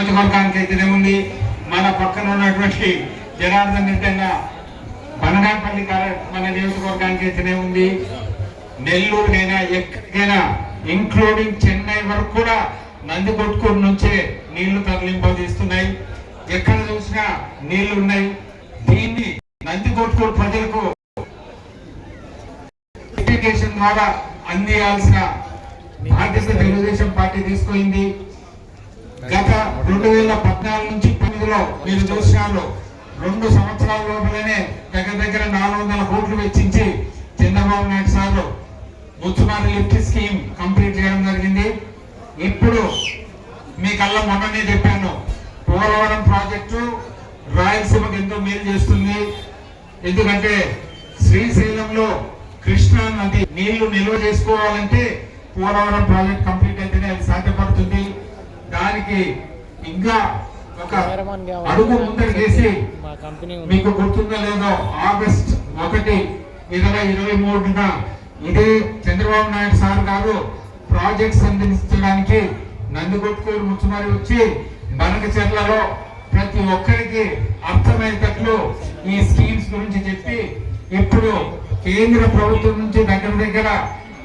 నియోజకవర్గానికి అయితేనేముంది మన పక్కన ఉన్నటువంటి జనార్దన్ రెడ్డిగా బనగాపల్లి మన నియోజకవర్గానికి అయితేనే ఉంది నెల్లూరుకైనా ఎక్కడికైనా ఇంక్లూడింగ్ చెన్నై వరకు కూడా నంది కొట్టుకూరు నుంచే నీళ్ళు తరలింపజేస్తున్నాయి. ఎక్కడ చూసినా నీళ్ళు ఉన్నాయి. దీన్ని నంది కొట్టుకూరు ప్రజలకు ద్వారా అందియాల్సిన బాధ్యత తెలుగుదేశం పార్టీ తీసుకుంది గత రెండు వేల పద్నాలుగు నుంచి తొమ్మిదిలో మీరు చూసినారు రెండు సంవత్సరాల లోపలనే దగ్గర దగ్గర నాలుగు వందల కోట్లు వెచ్చించి చంద్రబాబు నాయుడు సార్లు ముచ్చుమారి లిఫ్ట్ స్కీమ్ కంప్లీట్ చేయడం జరిగింది. ఇప్పుడు మీ కళ్ళ మొన్ననే చెప్పాను పోలవరం ప్రాజెక్టు రాయలసీమకు ఎంతో మేలు చేస్తుంది. ఎందుకంటే శ్రీశైలంలో కృష్ణా నది నీళ్ళు నిల్వ చేసుకోవాలంటే పోలవరం ప్రాజెక్ట్ కంప్లీట్ అయితేనే అది దానికి ఇంకా ఒక అడుగు ముందర ఉంది. మీకు గుర్తుందో లేదో ఆగస్ట్ ఒకటి ఇరవై ఇరవై మూడున ఇదే చంద్రబాబు నాయుడు సార్ గారు ప్రాజెక్ట్స్ అందించడానికి నందికొట్కూరు ముచ్చుమారి వచ్చి బనకచెర్లలో ప్రతి ఒక్కరికి అర్థమయ్యేటట్లు ఈ స్కీమ్స్ గురించి చెప్పి ఇప్పుడు కేంద్ర ప్రభుత్వం నుంచి దగ్గర దగ్గర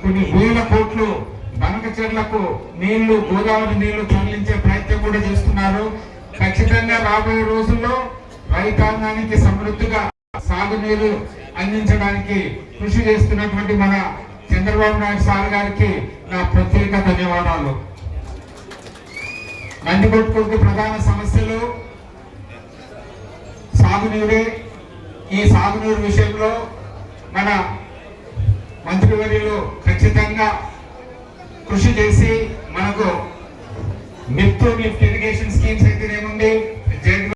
కొన్ని వేల కోట్లు బనకచెర్లకు నీళ్ళు గోదావరి నీళ్ళు తరలించే ప్రయత్నం కూడా చేస్తున్నారు. ఖచ్చితంగా రాబోయే రోజుల్లో రైతాంగానికి సమృద్ధిగా సాగునీరు అందించడానికి కృషి చేస్తున్నటువంటి మన చంద్రబాబు నాయుడు సార్ గారికి నా ప్రత్యేక ధన్యవాదాలు. నందికొట్టుకు ప్రధాన సమస్యలు సాగునీరే. ఈ సాగునీరు విషయంలో మన మంత్రివర్యులు ఖచ్చితంగా కృషి చేసి మనకు నిఫ్ట్ నిఫ్ట్ ఇరిగేషన్ స్కీమ్స్ అయితేనేముంది? జగన్